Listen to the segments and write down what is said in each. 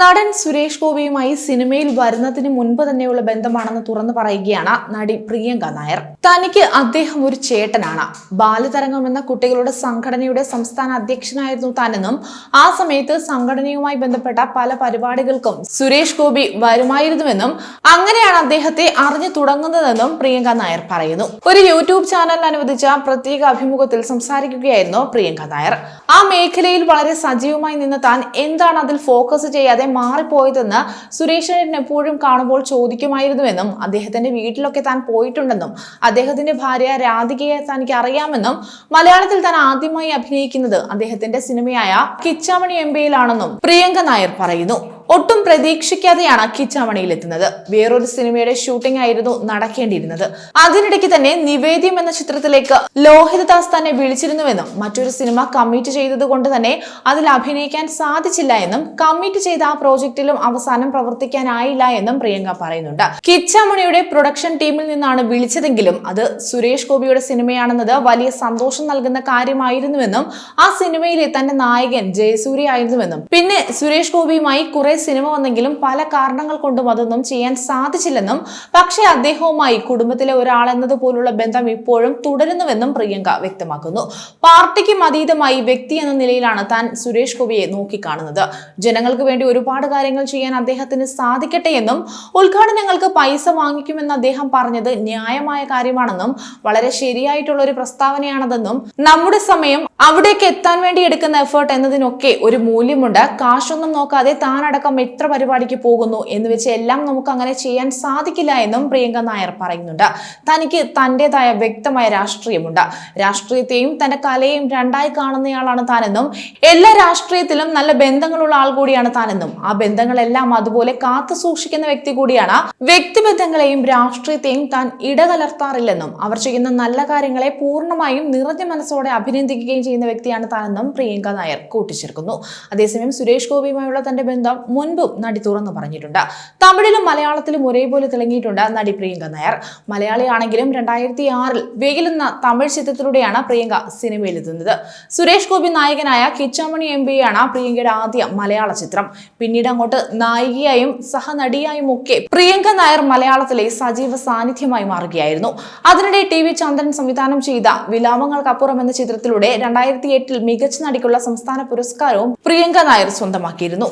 നടൻ സുരേഷ് ഗോപിയുമായി സിനിമയിൽ വരുന്നതിന് മുൻപ് തന്നെയുള്ള ബന്ധമാണെന്ന് തുറന്നു പറയുകയാണ് നടി പ്രിയങ്ക നായർ. തനിക്ക് അദ്ദേഹം ഒരു ചേട്ടനാണ്. ബാലതരംഗം എന്ന കുട്ടികളുടെ സംഘടനയുടെ സംസ്ഥാന അധ്യക്ഷനായിരുന്നു താനെന്നും ആ സമയത്ത് സംഘടനയുമായി ബന്ധപ്പെട്ട പല പരിപാടികൾക്കും സുരേഷ് ഗോപി വരുമായിരുന്നുവെന്നും അങ്ങനെയാണ് അദ്ദേഹത്തെ അറിഞ്ഞു തുടങ്ങുന്നതെന്നും പ്രിയങ്ക നായർ പറയുന്നു. ഒരു യൂട്യൂബ് ചാനലിന് അനുവദിച്ച പ്രത്യേക അഭിമുഖത്തിൽ സംസാരിക്കുകയായിരുന്നു പ്രിയങ്ക നായർ. ആ മേഖലയിൽ വളരെ സജീവമായി നിന്ന് താൻ എന്താണ് അതിൽ ഫോക്കസ് ചെയ്യാതെ മാറിപ്പോയതെന്ന് സുരേഷ് എപ്പോഴും കാണുമ്പോൾ ചോദിക്കുമായിരുന്നുവെന്നും അദ്ദേഹത്തിന്റെ വീട്ടിലൊക്കെ താൻ പോയിട്ടുണ്ടെന്നും അദ്ദേഹത്തിന്റെ ഭാര്യ രാധികയെ തനിക്ക് അറിയാമെന്നും മലയാളത്തിൽ താൻ ആദ്യമായി അഭിനയിക്കുന്നത് അദ്ദേഹത്തിന്റെ സിനിമയായ കിച്ചാമണി എംബയിലാണെന്നും പ്രിയങ്ക നായർ പറയുന്നു. ഒട്ടും പ്രതീക്ഷിക്കാതെയാണ് കിച്ചാമണിയിൽ എത്തുന്നത് വേറൊരു സിനിമയുടെ ഷൂട്ടിംഗ് ആയിരുന്നു നടക്കേണ്ടിയിരുന്നത്. അതിനിടയ്ക്ക് തന്നെ നിവേദ്യം എന്ന ചിത്രത്തിലേക്ക് ലോഹിതദാസ് തന്നെ വിളിച്ചിരുന്നുവെന്നും മറ്റൊരു സിനിമ കമ്മിറ്റ് ചെയ്തത് കൊണ്ട് തന്നെ അതിൽ അഭിനയിക്കാൻ സാധിച്ചില്ല എന്നും കമ്മിറ്റ് ചെയ്ത ആ പ്രോജക്റ്റിലും അവസാനം പ്രവർത്തിക്കാനായില്ല എന്നും പ്രിയങ്ക പറയുന്നുണ്ട്. കിച്ചാമണിയുടെ പ്രൊഡക്ഷൻ ടീമിൽ നിന്നാണ് വിളിച്ചതെങ്കിലും അത് സുരേഷ് ഗോപിയുടെ സിനിമയാണെന്നത് വലിയ സന്തോഷം നൽകുന്ന കാര്യമായിരുന്നുവെന്നും ആ സിനിമയിലെ തന്റെ നായകൻ ജയസൂര്യ ആയിരുന്നുവെന്നും. പിന്നെ സുരേഷ് ഗോപിയുമായി കുറെ സിനിമ വന്നെങ്കിലും പല കാരണങ്ങൾ കൊണ്ടും അതൊന്നും ചെയ്യാൻ സാധിച്ചില്ലെന്നും പക്ഷേ അദ്ദേഹവുമായി കുടുംബത്തിലെ ഒരാൾ എന്നതുപോലുള്ള ബന്ധം ഇപ്പോഴും തുടരുന്നുവെന്നും പ്രിയങ്ക വ്യക്തമാക്കുന്നു. പാർട്ടിക്കും അതീതമായി വ്യക്തി എന്ന നിലയിലാണ് താൻ സുരേഷ് ഗോപിയെ നോക്കിക്കാണുന്നത്. ജനങ്ങൾക്ക് വേണ്ടി ഒരുപാട് കാര്യങ്ങൾ ചെയ്യാൻ അദ്ദേഹത്തിന് സാധിക്കട്ടെ എന്നും ഉദ്ഘാടനങ്ങൾക്ക് പൈസ വാങ്ങിക്കുമെന്ന് അദ്ദേഹം പറഞ്ഞത് ന്യായമായ കാര്യമാണെന്നും വളരെ ശരിയായിട്ടുള്ള ഒരു പ്രസ്താവനയാണതെന്നും നമ്മുടെ സമയം അവിടേക്ക് എത്താൻ വേണ്ടി എടുക്കുന്ന എഫേർട്ട് എന്നതിനൊക്കെ ഒരു മൂല്യമുണ്ട്. കാശൊന്നും നോക്കാതെ താനടക്കം എത്ര പരിപാടിക്ക് പോകുന്നു എന്ന് വെച്ച് എല്ലാം നമുക്ക് അങ്ങനെ ചെയ്യാൻ സാധിക്കില്ല എന്നും പ്രിയങ്ക നായർ പറയുന്നുണ്ട്. തനിക്ക് തന്റെതായ വ്യക്തമായ രാഷ്ട്രീയമുണ്ട്. രാഷ്ട്രീയത്തെയും തന്റെ കലയെയും രണ്ടായി കാണുന്നയാളാണ് താനെന്നും എല്ലാ രാഷ്ട്രീയത്തിലും നല്ല ബന്ധങ്ങളുള്ള ആൾ കൂടിയാണ് താനെന്നും. ആ ബന്ധങ്ങളെല്ലാം അതുപോലെ കാത്തു സൂക്ഷിക്കുന്ന വ്യക്തി കൂടിയാണ്. വ്യക്തിബന്ധങ്ങളെയും രാഷ്ട്രീയത്തെയും താൻ ഇടകലർത്താറില്ലെന്നും അവർ ചെയ്യുന്ന നല്ല കാര്യങ്ങളെ പൂർണമായും നിറഞ്ഞ മനസ്സോടെ അഭിനന്ദിക്കുകയും ചെയ്യുന്ന വ്യക്തിയാണ് താനെന്നും പ്രിയങ്ക നായർ കൂട്ടിച്ചേർക്കുന്നു. അതേസമയം സുരേഷ് ഗോപിയുമായുള്ള തന്റെ ബന്ധം മുൻപും നടി തുറന്നു പറഞ്ഞിട്ടുണ്ട്. തമിഴിലും മലയാളത്തിലും ഒരേപോലെ തിളങ്ങിയിട്ടുണ്ട് നടി പ്രിയങ്ക നായർ. മലയാളിയാണെങ്കിലും രണ്ടായിരത്തി ആറിൽ വെയിലുന്ന തമിഴ് ചിത്രത്തിലൂടെയാണ് പ്രിയങ്ക സിനിമയിലെത്തുന്നത് സുരേഷ് ഗോപി നായകനായ കിച്ചാമണി എം ആണ് പ്രിയങ്കയുടെ ആദ്യ മലയാള ചിത്രം. പിന്നീട് അങ്ങോട്ട് നായികയായും സഹനടിയായും ഒക്കെ പ്രിയങ്ക നായർ മലയാളത്തിലെ സജീവ സാന്നിധ്യമായി മാറുകയായിരുന്നു. അതിനിടെ ടി വി ചന്ദ്രൻ സംവിധാനം ചെയ്ത വിലാപങ്ങൾക്കപ്പുറം എന്ന ചിത്രത്തിലൂടെ രണ്ടായിരത്തി എട്ടിൽ മികച്ച നടിക്കുള്ള സംസ്ഥാന പുരസ്കാരവും പ്രിയങ്ക നായർ സ്വന്തമാക്കിയിരുന്നു.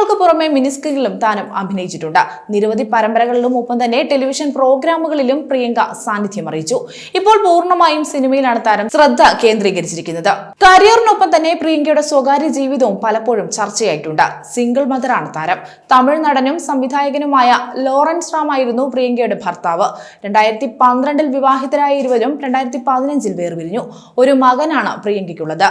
സിനിമകൾക്ക് പുറമെ മിനിസ്കുകളിലും താനും അഭിനയിച്ചിട്ടുണ്ട്. നിരവധി പരമ്പരകളിലും ഒപ്പം തന്നെ ടെലിവിഷൻ പ്രോഗ്രാമുകളിലും പ്രിയങ്ക സാന്നിധ്യം അറിയിച്ചു. ഇപ്പോൾ പൂർണമായും സിനിമയിലാണ് താരം ശ്രദ്ധ കേന്ദ്രീകരിച്ചിരിക്കുന്നത്. കരിയറിനൊപ്പം തന്നെ പ്രിയങ്കയുടെ സ്വകാര്യ ജീവിതവും പലപ്പോഴും ചർച്ചയായിട്ടുണ്ട്. സിംഗിൾ മദറാണ് താരം. തമിഴ് നടനും സംവിധായകനുമായ ലോറൻസ് റാമായിരുന്നു പ്രിയങ്കയുടെ ഭർത്താവ്. രണ്ടായിരത്തി പന്ത്രണ്ടിൽ വിവാഹിതരായ ഇരുവരും രണ്ടായിരത്തി പതിനഞ്ചിൽ വേർപിരിഞ്ഞു. ഒരു മകനാണ് പ്രിയങ്കയ്ക്കുള്ളത്.